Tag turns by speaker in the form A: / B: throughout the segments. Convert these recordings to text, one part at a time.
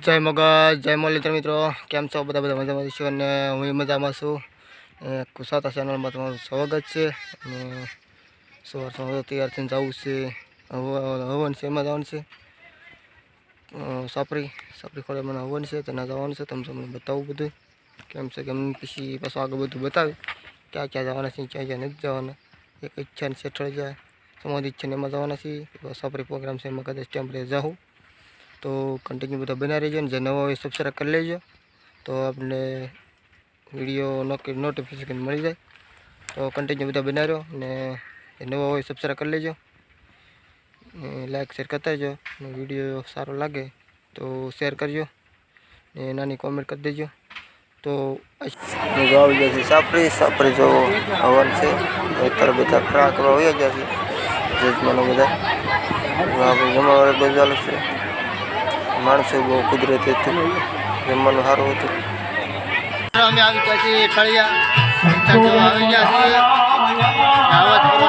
A: જય મગજ, જય મોલિત્ર મિત્રો કેમ છો? બધા બધા મજામાં છું અને હું મજામાં છું. કુસાતા ચેનલમાં તમારું સ્વાગત છે. અને સવાર સવાર તૈયાર થઈને જવું છે. હવન છે, એમાં જવાનું છે. સાપરી સાપરી ખોળે મને હવન છે, તેના જવાનું છે. તમે તમને બતાવું બધું. કેમ છે કેમ પછી પાછું આગળ બધું બતાવ્યું ક્યાં ક્યાં જવાના છે, ક્યાં ક્યાં નથી જવાના. એક ઈચ્છા ને સેઠળ જાય. સમાધિ ઈચ્છા ને એમાં જવાના છીએ સાપરી પ્રોગ્રામ છે, એમાં કદાચ ટેમ્પરે જાઉં. તો કન્ટિન્યુ બધા બનાવી રહેજો ને જે નવા હોય સબસ્ક્રાઈબ કરી લેજો. તો આપણે વીડિયો નોટિફિકેશન મળી જાય. તો કન્ટિન્યુ બધા બનાવી રહ્યો ને જે નવા હોય સબસ્ક્રાઈબ કરી લેજો. ને લાઈક શેર કરતા રહેજો. ને વીડિયો સારો લાગે તો શેર કરજો. ને નાની કોમેન્ટ કરી દેજો. તો જો આવી ગયા છે સાપરી. સાપરી જો હવન છે. અત્યારે બધા ફરા કરવા આવી ગયા છે. જજમાનો બધા. આપણે જમાવાળા બધું ચાલુ છે. માણસો બહુ કુદરતી હતું. જમવાનું સારું હતું. અમે આવી છીએ ઠળિયા આવી ગયા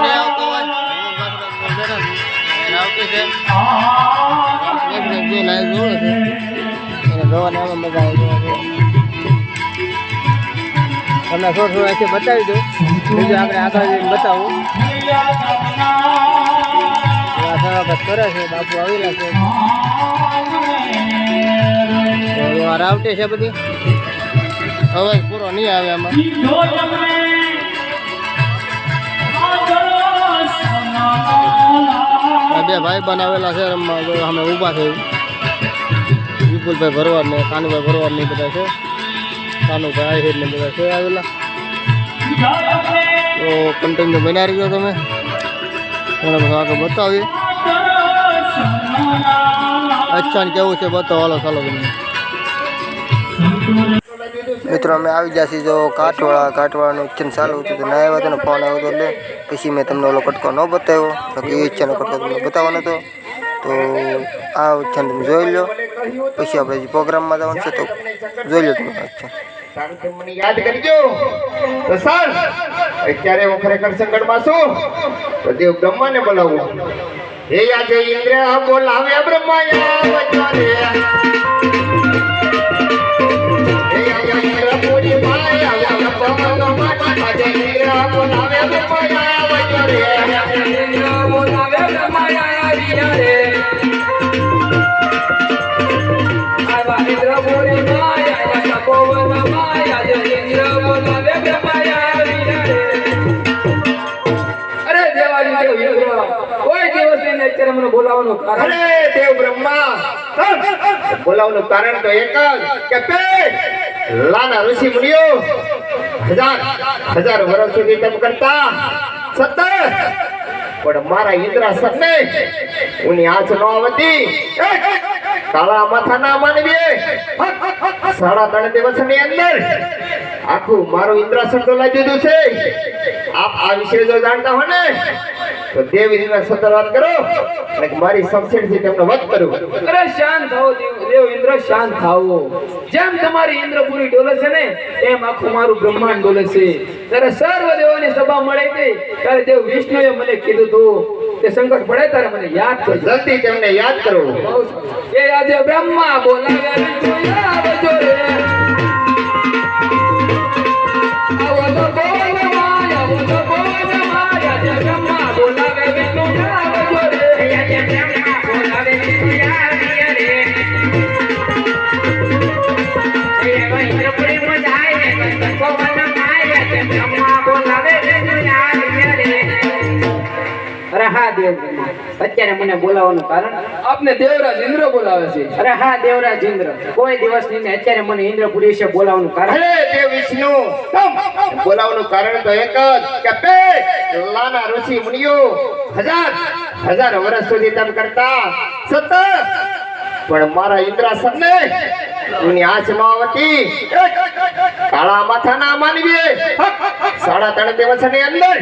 A: નહીં આવતો હોય. આવતી છે. મજા આવી તમને થોડું થોડું બતાવી દઉં. બીજું આપણે આગળ જઈને બતાવું. કરે છે, બાપુ આવેલા છે. રાવટી છે બધી. અવાજ પૂરો નહીં આવે આમાં. બે ભાઈ બનાવેલા છે, રમવા અમે ઊભા થયું વિપુલભાઈ ભરવાડ ને કાનુભાઈ ભરવાડ ને બધા છે. કાનુભાઈ આહિર ને બધા છે આવેલા. તો કન્ટિન્યુ બનાવી રહ્યો તમે. આગળ બતાવીએ. અચ્છા ને કેવું છે બતાવો હાલો ચાલો મિત્રો અમે આવી ગયા છીએ જો કાઠવાળા કાઠવાળાનું ઇચ્છન ચાલુ હતું તો ના આવ્યા તેનો ફોન આવ્યો હતો એટલે પછી મેં તમને ઓલો કટકો ન બતાવ્યો. બાકી એ ઇચ્છાનો કટકો તમને બતાવવાનો હતો. તો આ ઈચ્છાને તમે જોઈ લો પછી આપણે જે પ્રોગ્રામમાં જવાનું છે તો જોઈ લો તમે અચ્છા
B: મને યાદ કરજો. તો સર અત્યારે હું ખરેખર સંકટમાં છું. તો દેવ બ્રહ્માને બોલાવું. હે આજે ઇન્દ્ર બોલાવે બ્રહ્માયા
C: બોલાવવાનું કારણ?
B: અરે દેવ બ્રહ્મા. બોલાવવાનું કારણ તો એક જ કે તે લાના ઋષિ મુનિઓ હજાર હજાર વર્ષ સુધી તપ કરતા સત્તર. પણ મારા ઇન્દ્રાસનને ઉની આંચ ન આવતી. કાળા માથાના માનવીએ સાડા ત્રણ દિવસની અંદર આખું મારું ઇન્દ્રાસન તો લાગી દીધું છે. આપ આ વિશે જો જાણતા હો ને તો દેવી રીતના સતત વાત કરો. અને મારી સમસેડથી તેમને વધ કરું.
C: અરે શાંત થાઓ દેવ ઇન્દ્ર શાંત થાઓ. જેમ તમારી ઇન્દ્રપુરી ડોલે છે ને એમ આખું મારું બ્રહ્માંડ ડોલે છે. ત્યારે સર્વ દેવોની સભા મળે હતી ત્યારે દેવ વિષ્ણુએ મને કીધું તો તે સંકટ પડે ત્યારે મને યાદ કરો
B: જલ્દી તેમને યાદ કરો.
C: એ આજે બ્રહ્મા બોલાવે
D: દેવ અત્યારે મને બોલાવવાનું કારણ?
C: આપને દેવરાજ ઇન્દ્ર બોલાવે છે.
D: અરે હા દેવરાજ ઇન્દ્ર. કોઈ દિવસ નહીં અત્યારે મને ઇન્દ્રપુરી વિશે બોલાવવાનું કારણ?
B: હે દેવ વિષ્ણુ બોલાવવાનું કારણ તો એક જ કે બે લાના ઋષિ મુનિઓ હજાર હજાર વર્ષ સુધી તપ કરતા સતત પણ મારા ઇન્દ્રાસનને એની આંચમાં આવતી કાળા માથાના માનવીએ સાડા ત્રણ દિવસની અંદર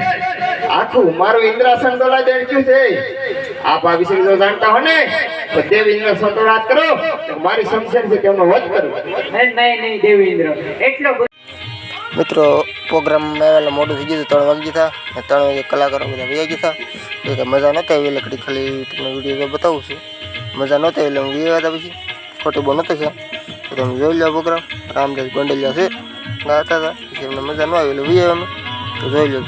B: આખું મારું ઇન્દ્રાસન ડોલા દેડ્યું છે. આપ આ વિશે જો જાણતા હો ને તો દેવ ઇન્દ્ર સંતોષ કરો તો મારી સમસ્યા છે તેમનો વધ કરો
D: નહીં નહીં નહીં દેવ ઇન્દ્ર. એટલો બધો
A: મિત્રો પ્રોગ્રામ આવેલા મોડું થઈ ગયું ત્રણ વાગી હતા ત્રણ વાગે કલાકારો બધા વહી ગયા હતા તો મજા નહોતી આવી એટલે ખાલી તમને વીડિયો બતાવું છું. મજા નહોતી એટલે હું ગયા પછી ખોટું બહુ નહોતો છે તો તમે જોઈ લો પ્રોગ્રામ. રામદાસ ગોંડલિયા છે. ગાતા હતા. પછી એમને મજા ન આવી એટલે વી અમે તો જોઈ લો.